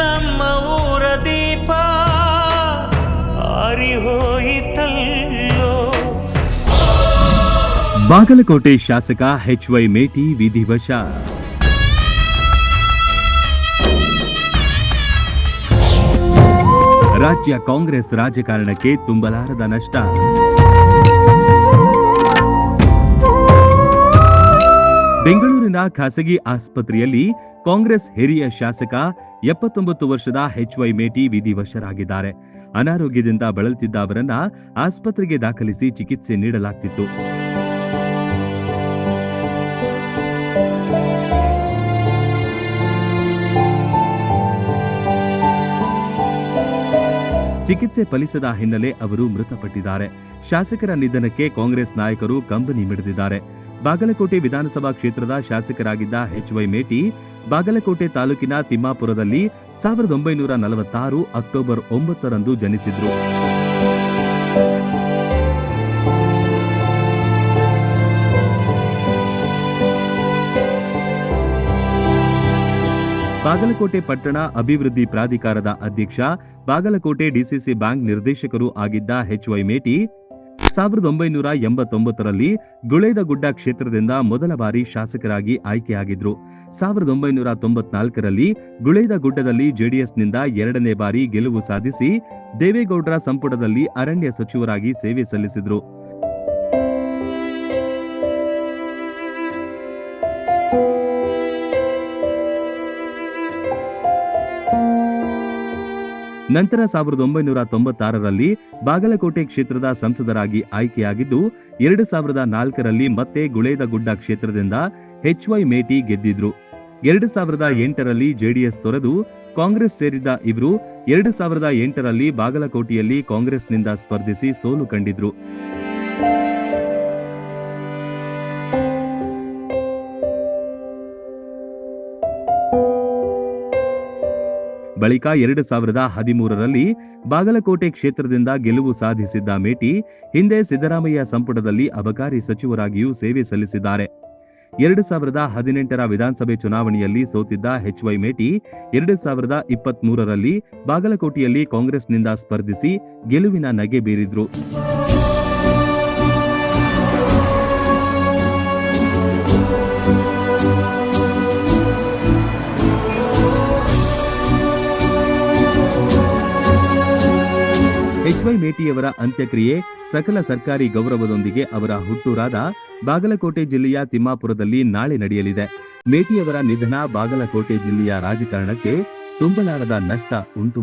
ನಮ್ಮ ಊರ ದೀಪ ಆರಿ ಹೋಯಿತಲ್ಲೋ ಬಾಗಲಕೋಟೆ ಶಾಸಕ ಎಚ್ ವೈ ಮೇಟಿ ವಿಧಿವಶ ರಾಜ್ಯ ಕಾಂಗ್ರೆಸ್ ರಾಜಕಾರಣಕ್ಕೆ ತುಂಬಲಾರದ ನಷ್ಟ. ಬೆಂಗಳೂರಿನ ಖಾಸಗಿ ಆಸ್ಪತ್ರೆಯಲ್ಲಿ ಕಾಂಗ್ರೆಸ್ ಹಿರಿಯ ಶಾಸಕ ಎಪ್ಪತ್ತೊಂಬತ್ತು ವರ್ಷದ ಎಚ್ ವೈ ಮೇಟಿ ವಿಧಿವಶರಾಗಿದ್ದಾರೆ. ಅನಾರೋಗ್ಯದಿಂದ ಬಳಲುತ್ತಿದ್ದ ಅವರನ್ನ ಆಸ್ಪತ್ರೆಗೆ ದಾಖಲಿಸಿ ಚಿಕಿತ್ಸೆ ನೀಡಲಾಗ್ತಿತ್ತು. ಚಿಕಿತ್ಸೆ ಫಲಿಸದ ಹಿನ್ನೆಲೆ ಅವರು ಮೃತಪಟ್ಟಿದ್ದಾರೆ. ಶಾಸಕರ ನಿಧನಕ್ಕೆ ಕಾಂಗ್ರೆಸ್ ನಾಯಕರು ಕಂಬನಿ ಮಿಡಿದಿದ್ದಾರೆ. ಬಾಗಲಕೋಟೆ ವಿಧಾನಸಭಾ ಕ್ಷೇತ್ರದ ಶಾಸಕರಾಗಿದ್ದ ಎಚ್ ವೈ ಮೇಟಿ, ಬಾಗಲಕೋಟೆ ತಾಲೂಕಿನ ತಿಮ್ಮಾಪುರದಲ್ಲಿ ಸಾವಿರದ ಒಂಬೈನೂರ ನಲವತ್ತಾರು ಅಕ್ಟೋಬರ್ ಒಂಬತ್ತರಂದು ಜನಿಸಿದ್ರು. ಬಾಗಲಕೋಟೆ ಪಟ್ಟಣ ಅಭಿವೃದ್ಧಿ ಪ್ರಾಧಿಕಾರದ ಅಧ್ಯಕ್ಷ, ಬಾಗಲಕೋಟೆ ಡಿಸಿಸಿ ಬ್ಯಾಂಕ್ ನಿರ್ದೇಶಕರು ಆಗಿದ್ದ ಎಚ್ ವೈ ಮೇಟಿ ಸಾವಿರದ ಒಂಬೈನೂರ ಎಂಬತ್ತೊಂಬತ್ತರಲ್ಲಿ ಗುಳೇದಗುಡ್ಡ ಕ್ಷೇತ್ರದಿಂದ ಮೊದಲ ಬಾರಿ ಶಾಸಕರಾಗಿ ಆಯ್ಕೆಯಾಗಿದ್ರು. ಸಾವಿರದ ಒಂಬೈನೂರ ತೊಂಬತ್ನಾಲ್ಕರಲ್ಲಿ ಗುಳೇದಗುಡ್ಡದಲ್ಲಿ ಜೆಡಿಎಸ್ನಿಂದ ಎರಡನೇ ಬಾರಿ ಗೆಲುವು ಸಾಧಿಸಿ ದೇವೇಗೌಡರ ಸಂಪುಟದಲ್ಲಿ ಅರಣ್ಯ ಸಚಿವರಾಗಿ ಸೇವೆ ಸಲ್ಲಿಸಿದ್ರು. ನಂತರ ಸಾವಿರದ ಒಂಬೈನೂರ ತೊಂಬತ್ತಾರರಲ್ಲಿ ಬಾಗಲಕೋಟೆ ಕ್ಷೇತ್ರದ ಸಂಸದರಾಗಿ ಆಯ್ಕೆಯಾಗಿದ್ದು, ಎರಡು ಸಾವಿರದ ನಾಲ್ಕರಲ್ಲಿ ಮತ್ತೆ ಗುಳೇದಗುಡ್ಡ ಕ್ಷೇತ್ರದಿಂದ ಎಚ್ ವೈ ಮೇಟಿ ಗೆದ್ದಿದ್ರು. ಎರಡು ಸಾವಿರದ ಎಂಟರಲ್ಲಿ ಜೆಡಿಎಸ್ ತೊರೆದು ಕಾಂಗ್ರೆಸ್ ಸೇರಿದ್ದ ಇವರು ಎರಡು ಸಾವಿರದ ಎಂಟರಲ್ಲಿ ಬಾಗಲಕೋಟೆಯಲ್ಲಿ ಕಾಂಗ್ರೆಸ್ನಿಂದ ಸ್ಪರ್ಧಿಸಿ ಸೋಲು ಕಂಡಿದ್ರು. ಬಳಿಕ ಎರಡು ಸಾವಿರದ ಹದಿಮೂರರಲ್ಲಿ ಬಾಗಲಕೋಟೆ ಕ್ಷೇತ್ರದಿಂದ ಗೆಲುವು ಸಾಧಿಸಿದ್ದ ಮೇಟಿ, ಹಿಂದೆ ಸಿದ್ದರಾಮಯ್ಯ ಸಂಪುಟದಲ್ಲಿ ಅಬಕಾರಿ ಸಚಿವರಾಗಿಯೂ ಸೇವೆ ಸಲ್ಲಿಸಿದ್ದಾರೆ. ಎರಡು ಸಾವಿರದ ಹದಿನೆಂಟರ ವಿಧಾನಸಭೆ ಚುನಾವಣೆಯಲ್ಲಿ ಸೋತಿದ್ದ ಎಚ್ ವೈ ಮೇಟಿ, ಎರಡು ಸಾವಿರದ ಇಪ್ಪತ್ತ್ ಬಾಗಲಕೋಟೆಯಲ್ಲಿ ಕಾಂಗ್ರೆಸ್ನಿಂದ ಸ್ಪರ್ಧಿಸಿ ಗೆಲುವಿನ ನಗೆ ಬೀರಿದ್ರು. ಎಚ್ ವೈ ಮೇಟಿಯವರ ಅಂತ್ಯಕ್ರಿಯೆ ಸಕಲ ಸರ್ಕಾರಿ ಗೌರವದೊಂದಿಗೆ ಅವರ ಹುಟ್ಟೂರಾದ ಬಾಗಲಕೋಟೆ ಜಿಲ್ಲೆಯ ತಿಮ್ಮಾಪುರದಲ್ಲಿ ನಾಳೆ ನಡೆಯಲಿದೆ. ಮೇಟಿಯವರ ನಿಧನ ಬಾಗಲಕೋಟೆ ಜಿಲ್ಲೆಯ ರಾಜಕಾರಣಕ್ಕೆ ತುಂಬಲಾರದ ನಷ್ಟ ಉಂಟು